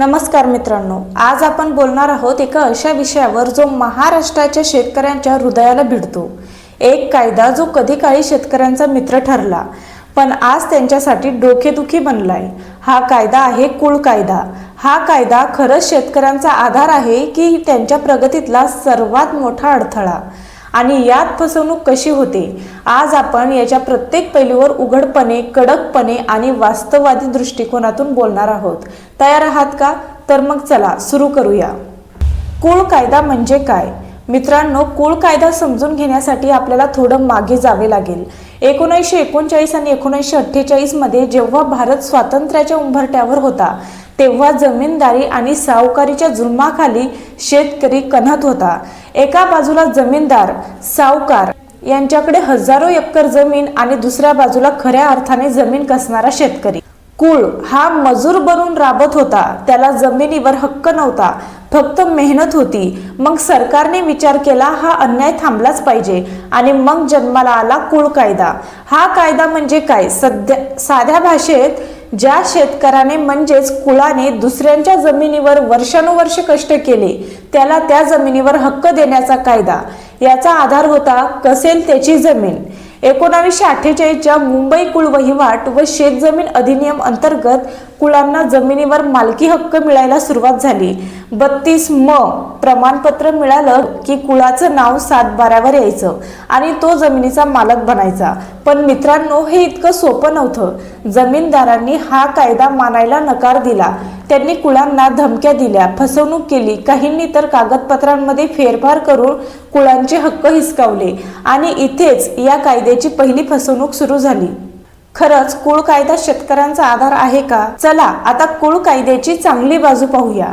नमस्कार मित्रांनो आज आपण बोलणार आहोत एका अशा विषयावर जो महाराष्ट्राच्या शेतकऱ्यांच्या हृदयाला भिडतो. एक कायदा जो कधी काळी शेतकऱ्यांचा मित्र ठरला पण आज त्यांच्यासाठी डोकेदुखी बनलाय. हा कायदा आहे कुळ कायदा. हा कायदा खरंच शेतकऱ्यांचा आधार आहे की त्यांच्या प्रगतीतला सर्वात मोठा अडथळा. आणि यात फसवणूक कशी होते? आज आपण याच्या प्रत्येक पैलूवर उघडपणे कडकपणे आणि वास्तववादी दृष्टिकोनातून बोलणार आहोत. तयार आहात का? तर मग चला सुरू करूया. कुळ कायदा म्हणजे काय? मित्रांनो कुळ कायदा समजून घेण्यासाठी आपल्याला थोडं मागे जावे लागेल. एकोणीसशे एकोणचाळीस आणि एकोणीसशे अठ्ठेचाळीसमध्ये जेव्हा भारत स्वातंत्र्याच्या उंभरट्यावर होता तेव्हा जमीनदारी आणि सावकारीच्या जुलमाखाली शेतकरी कन्हत होता. एका बाजूला जमीनदार सावकार यांच्याकडे हजारो एकर जमीन आणि दुसऱ्या बाजूला खऱ्या अर्थाने जमीन कसणारा शेतकरी. कुळ हा मजूर बनून राबत होता. त्याला जमिनीवर हक्क नव्हता. फक्त मेहनत होती. मग सरकारने विचार केला हा अन्याय थांबलाच पाहिजे आणि मग जन्माला आला कुळ कायदा. हा कायदा म्हणजे काय? सध्या साध्या भाषेत ज्या शेतकऱ्याने म्हणजेच कुळाने दुसऱ्यांच्या जमिनीवर वर्षानुवर्ष कष्ट केले त्याला त्या जमिनीवर हक्क देण्याचा कायदा. याचा आधार होता कसेल त्याची जमीन. एकोणावीसशे अठ्ठेचाळीसच्या मुंबई कुळ वहिवाट व शेतजमीन अधिनियम अंतर्गत कुळांना जमिनीवर मालकी हक्क मिळायला सुरुवात झाली. बत्तीस म प्रमाणपत्र मिळालं की कुळाचं नाव सात यायचं आणि तो जमिनीचा मालक बनायचा. पण मित्रांनो हे इतकं सोपं नव्हतं. जमीनदारांनी हा कायदा मानायला नकार दिला. त्यांनी कुळांना धमक्या दिल्या फसवणूक केली काहींनी तर कागदपत्रांमध्ये फेरफार करून कुळांचे हक्क हिसकावले. आणि इथेच या कायद्याची पहिली फसवणूक सुरू झाली. खरंच कुळ कायदा शेतकऱ्यांचा आधार आहे का? चला आता कुळ कायद्याची चांगली बाजू पाहूया.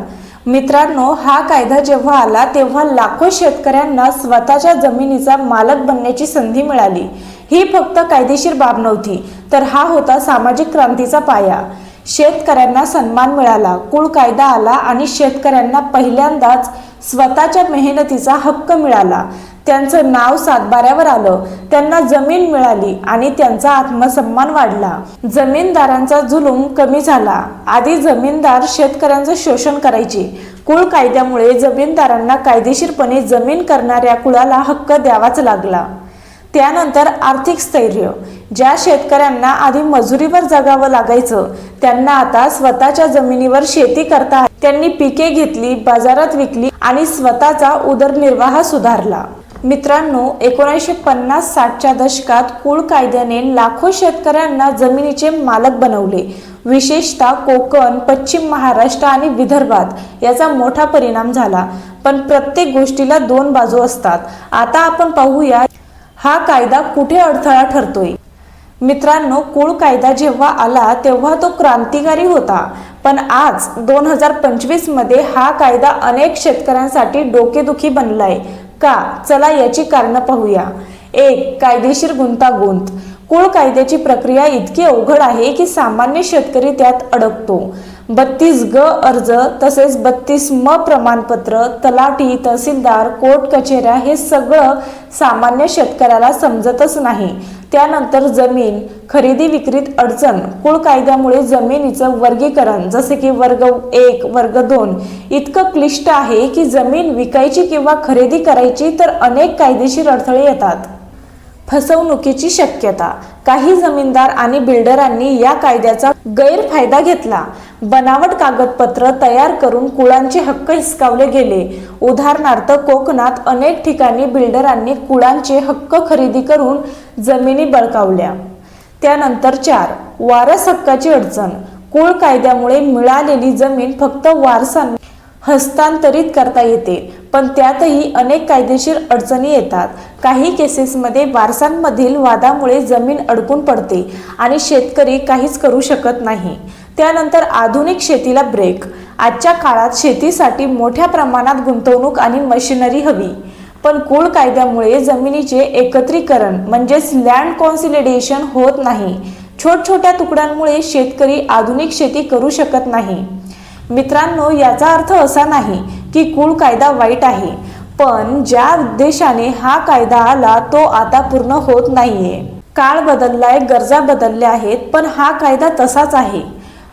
मित्रांनो हा कायदा जेव्हा आला तेव्हा लाखो शेतकऱ्यांना स्वतःच्या जमिनीचा मालक बनण्याची संधी मिळाली. ही फक्त कायदेशीर बाब नव्हती तर हा होता सामाजिक क्रांतीचा पाया. शेतकऱ्यांना सन्मान मिळाला कुळ कायदा आला आणि शेतकऱ्यांना पहिल्यांदाच स्वतःच्या मेहनतीचा हक्क मिळाला. त्यांचं नाव सातबाऱ्यावर आलं. त्यांना जमीन मिळाली आणि त्यांचा आत्मसन्मान वाढला. जमीनदारांचा जुलूम कमी झाला. आधी जमीनदार शेतकऱ्यांचं शोषण करायचे. कुळ कायद्यामुळे जमीनदारांना कायदेशीरपणे जमीन करणाऱ्या कुळाला हक्क द्यावाच लागला. त्यानंतर आर्थिक स्थैर्य. ज्या शेतकऱ्यांना आधी मजुरीवर जगावं लागायचं त्यांना आता स्वतःच्या जमिनीवर शेती करता त्यांनी पिके घेतली बाजारात विकली आणि स्वतःचा उदरनिर्वाह सुधारला. मित्रांनो एकोणीसशे पन्नास साठच्या दशकात कुळ कायद्याने लाखो शेतकऱ्यांना जमिनीचे मालक बनवले. विशेषतः कोकण पश्चिम महाराष्ट्र आणि विदर्भात याचा मोठा परिणाम झाला. पण प्रत्येक गोष्टीला दोन बाजू असतात. आता आपण पाहूया हा कायदा कुठे अडथळा ठरतोय? मित्रांनो कुळ कायदा जेव्हा आला तेव्हा तो क्रांतिकारी होता. पण आज दोन हजार पंचवीसमध्ये हा कायदा अनेक शेतकऱ्यांसाठी डोकेदुखी बनलाय. का? चला याची कारणं पाहूया. एक कायदेशीर गुंतागुंत. कुळ कायद्याची प्रक्रिया इतकी अवघड आहे की सामान्य शेतकरी त्यात अडकतो. बत्तीस ग अर्ज तसेच बत्तीस म प्रमाणपत्र तलाठी तहसीलदार कोर्ट कचेऱ्या हे सगळं सामान्य शेतकऱ्याला समजतच नाही. त्यानंतर जमीन खरेदी विक्रीत अडचण कुळ कायद्यामुळे जमिनीचं वर्गीकरण जसे की वर्ग एक वर्ग दोन इतकं क्लिष्ट आहे की जमीन विकायची किंवा खरेदी करायची तर अनेक कायदेशीर अडथळे येतात. फसवणुकीची शक्यता काही जमीनदार आणि बिल्डरांनी या कायद्याचा गैरफायदा घेतला. बनावट कागदपत्र तयार करून कुळांचे हक्क हिसकावले गेले. उदाहरणार्थ कोकणात अनेक ठिकाणी बिल्डरांनी कुळांचे हक्क खरेदी करून जमिनी बळकावल्या. त्यानंतर चार वारस हक्काची अडचण. कुळ कायद्यामुळे मिळालेली जमीन फक्त वारसांनी हस्तांतरित करता येते पण त्यातही अनेक कायदेशीर अडचणी येतात. काही केसेसमध्ये वारसांमधील वादामुळे जमीन अडकून पडते आणि शेतकरी काहीच करू शकत नाही. त्यानंतर आधुनिक शेतीला ब्रेक आजच्या काळात शेतीसाठी मोठ्या प्रमाणात गुंतवणूक आणि मशिनरी हवी. पण कुळ कायद्यामुळे जमिनीचे एकत्रीकरण म्हणजेच लँड कॉन्सिलिडेशन होत नाही. छोट छोट्या तुकड्यांमुळे शेतकरी आधुनिक शेती करू शकत नाही. मित्रांनो याचा अर्थ असा नाही की कुळ कायदा वाईट आहे पण ज्या उद्देशाने हा कायदा आला तो आता पूर्ण होत नाहीये. काळ बदललाय गरजा बदलल्या आहेत पण हा कायदा तसाच आहे.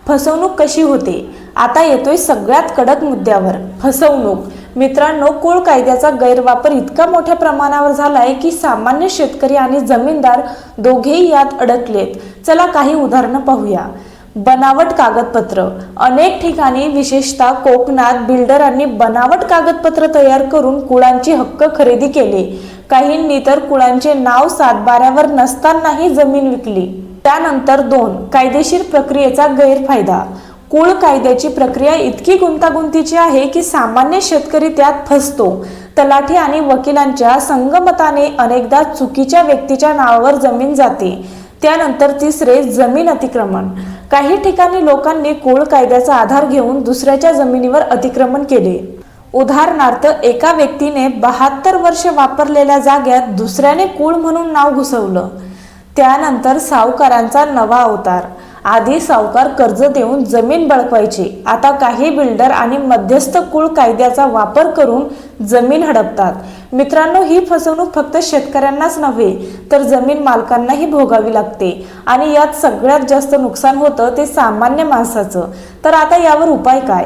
फसवणूक कशी होते? आता येतोय सगळ्यात कडक मुद्द्यावर फसवणूक. मित्रांनो कुळ कायद्याचा गैरवापर इतका मोठ्या प्रमाणावर झालाय की सामान्य शेतकरी आणि जमीनदार दोघेही यात अडकलेत. चला काही उदाहरणं पाहूया. बनावट कागदपत्र. अनेक ठिकाणी विशेषतः कोकणात बिल्डरांनी बनावट कागदपत्र तयार करून कुळांची हक्क खरेदी केले. काहींनी तर कुळांचे नाव सातबाऱ्यावर नसतानाही जमीन विकली. त्यानंतर दोन कायदेशीर प्रक्रियेचा गैरफायदा. कुळ कायद्याची प्रक्रिया इतकी गुंतागुंतीची आहे की सामान्य शेतकरी त्यात फसतो. तलाठी आणि वकिलांच्या संगमताने अनेकदा चुकीच्या व्यक्तीच्या नावावर जमीन जाते. त्यानंतर तिसरे जमीन अतिक्रमण. काही ठिकाणी लोकांनी कुळ कायद्याचा आधार घेऊन दुसऱ्याच्या जमिनीवर अतिक्रमण केले. उदाहरणार्थ एका व्यक्तीने बहात्तर वर्ष वापरलेल्या जाग्यात दुसऱ्याने कुळ म्हणून नाव घुसवलं. त्यानंतर सावकारांचा नवा अवतार. आधी सावकार कर्ज देऊन जमीन बळकवायची. आता काही बिल्डर आणि मध्यस्थ कुळ कायद्याचा वापर करून जमीन हडपतात. मित्रांनो ही फसवणूक फक्त शेतकऱ्यांनाच नव्हे तर जमीन मालकांनाही भोगावी लागते. आणि यात सगळ्यात जास्त नुकसान होतं ते सामान्य माणसाचं. तर आता यावर उपाय काय?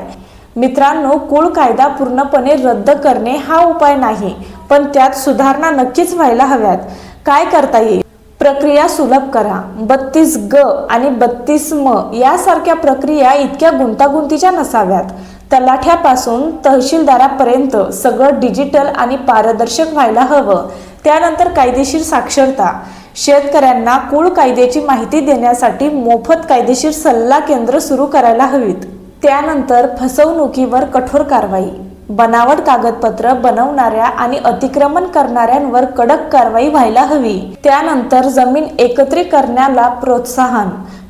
मित्रांनो कुळ कायदा पूर्णपणे रद्द करणे हा उपाय नाही पण त्यात सुधारणा नक्कीच व्हायला हव्यात. काय करता येईल? प्रक्रिया सुलभ करा. बत्तीस ग आणि बत्तीस म यासारख्या प्रक्रिया इतक्या गुंतागुंतीच्या नसाव्यात. तलाठ्यापासून तहसीलदारापर्यंत सगळं डिजिटल आणि पारदर्शक व्हायला हवं. त्यानंतर कायदेशीर साक्षरता. शेतकऱ्यांना कुळ कायद्याची माहिती देण्यासाठी मोफत कायदेशीर सल्ला केंद्र सुरू करायला हवीत. त्यानंतर फसवणुकीवर कठोर कारवाई. बनावट कागदपत्र बनवणाऱ्या आणि अतिक्रमण करणाऱ्यांवर कडक कारवाई व्हायला हवी. त्यानंतर जमीन एकत्रीकरणाला प्रोत्साहन.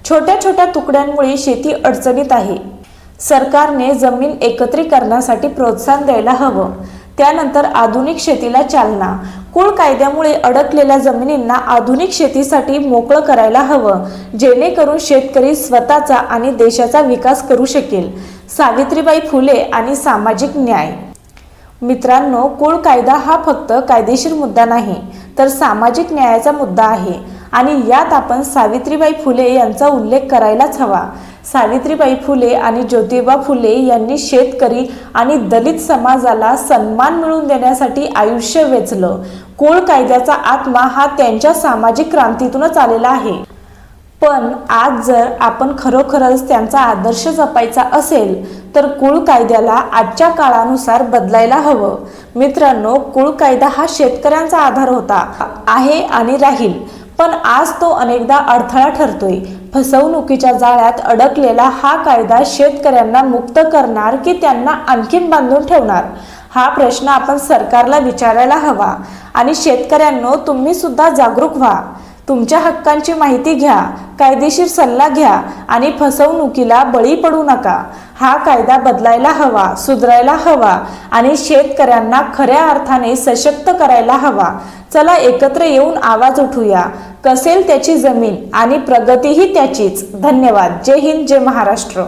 छोट्या छोट्या तुकड्यांमुळे शेती अडचणीत आहे. सरकारने जमीन एकत्रीकरणासाठी प्रोत्साहन द्यायला हवं. त्यानंतर आधुनिक शेतीला चालना. कुळ कायद्यामुळे अडकलेल्या जमिनींना आधुनिक शेतीसाठी मोकळं करायला हवं जेणेकरून शेतकरी स्वतःचा आणि देशाचा विकास करू शकेल. सावित्रीबाई फुले आणि सामाजिक न्याय. मित्रांनो कुळ कायदा हा फक्त कायदेशीर मुद्दा नाही तर सामाजिक न्यायाचा मुद्दा आहे आणि यात आपण सावित्रीबाई फुले यांचा उल्लेख करायलाच हवा. सावित्रीबाई फुले आणि ज्योतिबा फुले यांनी शेतकरी आणि दलित समाजाला सन्मान मिळवून देण्यासाठी आयुष्य वेचलं. कुळ कायद्याचा आत्मा हा त्यांच्या सामाजिक क्रांतीतूनच आलेला आहे. पण आज जर आपण खरोखरच त्यांचा आदर्श जपायचा असेल तर कुळ कायद्याला आजच्या काळानुसार बदलायला हवं. मित्रांनो कुळ कायदा हा शेतकऱ्यांचा आधार होता आहे आणि राहील. पण आज तो अनेकदा अडथळा ठरतोय. फसवणुकीच्या जाळ्यात अडकलेला हा कायदा शेतकऱ्यांना मुक्त करणार की त्यांना आणखीन बांधून ठेवणार? हा प्रश्न आपण सरकारला विचारायला हवा. आणि शेतकऱ्यांनो तुम्ही सुद्धा जागरूक व्हा. तुमच्या हक्कांची माहिती घ्या कायदेशीर सल्ला घ्या आणि फसवणुकीला बळी पडू नका. हा कायदा बदलायला हवा सुधारायला हवा आणि शेतकऱ्यांना खऱ्या अर्थाने सशक्त करायला हवा. चला एकत्र येऊन आवाज उठूया. कसेल त्याची जमीन आणि प्रगतीही त्याचीच. धन्यवाद. जय हिंद जय महाराष्ट्र.